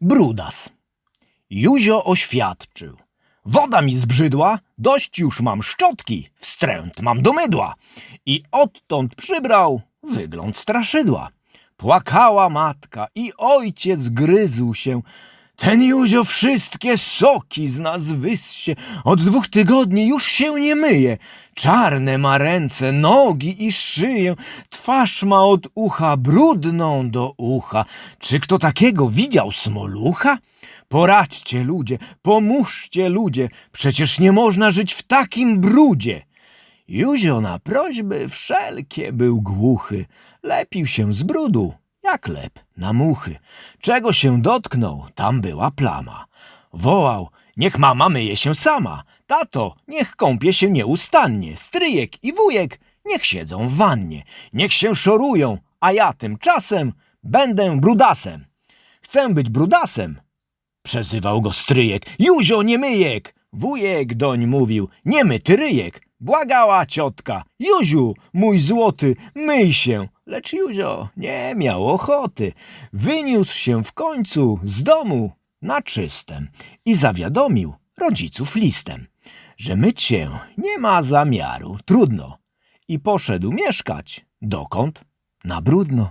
Brudas. Juzio oświadczył. Woda mi zbrzydła, dość już mam szczotki, wstręt mam do mydła. I odtąd przybrał wygląd straszydła. Płakała matka i ojciec gryzł się. Ten Juzio wszystkie soki z nas wyssie. Od dwóch tygodni już się nie myje. Czarne ma ręce, nogi i szyję. Twarz ma od ucha brudną do ucha. Czy kto takiego widział smolucha? Poradźcie ludzie, pomóżcie ludzie, przecież nie można żyć w takim brudzie. Juzio na prośby wszelkie był głuchy, lepił się z brudu, jak lep na muchy. Czego się dotknął, tam była plama. Wołał, niech mama myje się sama, tato, niech kąpie się nieustannie, stryjek i wujek, niech siedzą w wannie, niech się szorują, a ja tymczasem będę brudasem. Chcę być brudasem, Przezywał go stryjek. Juzio, nie myjek! Wujek doń mówił. Nie my, ty ryjek! Błagała ciotka. Juziu, mój złoty, myj się! Lecz Juzio nie miał ochoty. Wyniósł się w końcu z domu na czystem i zawiadomił rodziców listem, że myć się nie ma zamiaru, trudno. I poszedł mieszkać dokąd? Na brudno.